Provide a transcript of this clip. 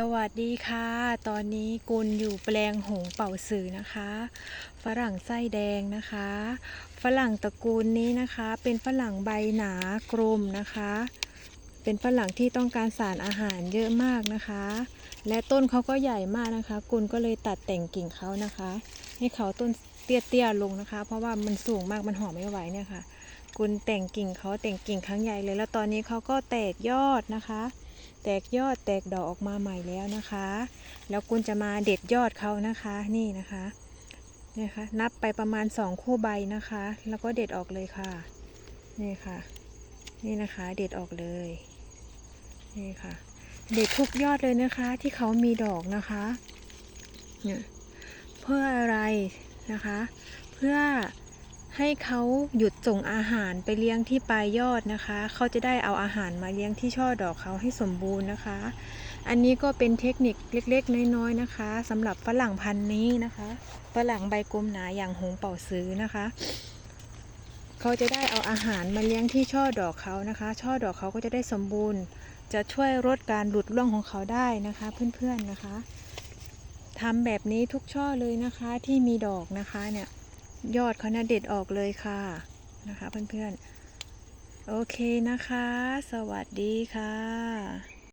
สวัสดีค่ะ ตอนนี้กุลอยู่แปลงหงเป่าสื่อนะคะ ฝรั่งไส้แดงนะคะ ฝรั่งตระกูลนี้นะคะ เป็นฝรั่งใบหนากลมนะคะ เป็นฝรั่งที่ต้องการสารอาหารเยอะมากนะคะ และต้นเขาก็ใหญ่มากนะคะ กุลก็เลยตัดแต่งกิ่งเขานะคะ ให้เขาต้นเตี้ยๆลงนะคะ เพราะว่ามันสูงมากมันห่อไม่ไหวเนี่ยค่ะ กุลแต่งกิ่งเขาแต่งกิ่งครั้งใหญ่เลย แล้วตอนนี้เขาก็แตกยอดนะคะ แตกยอดแตกดอกออกมาใหม่แล้วนะคะ แล้วกุลจะมาเด็ดยอดเขานะคะนี่นะคะนี่ค่ะนับไปประมาณสองคู่ใบนะคะ แล้วก็เด็ดออกเลยค่ะนี่ค่ะ นี่นะคะเด็ดออกเลยนี่ค่ะ เด็ดทุกยอดเลยนะคะที่เขามีดอกนะคะเนี่ยเพื่ออะไรนะคะ เพื่อ ให้เขาหยุดส่งอาหารไปเลี้ยงที่ปลายยอดนะคะ เขาจะได้เอาอาหารมาเลี้ยงที่ช่อดอกเขาให้สมบูรณ์นะคะ อันนี้ก็เป็นเทคนิคเล็กๆ น้อยๆนะคะสำหรับฝรั่งพันธุ์นี้นะคะฝรั่งใบกลมหนาอย่างหงเป่าซื้อนะคะ เขาจะได้เอาอาหารมาเลี้ยงที่ช่อดอกเขานะคะ ช่อดอกเขาก็จะได้สมบูรณ์ จะช่วยลดการหลุดร่วงของเขาได้นะคะ เพื่อนๆนะคะทำแบบนี้ทุกช่อเลยนะคะที่มีดอกนะคะเนี่ย ยอดเขาน่าเด็ดออกเลยค่ะนะคะเพื่อนๆ โอเคนะคะ สวัสดีค่ะ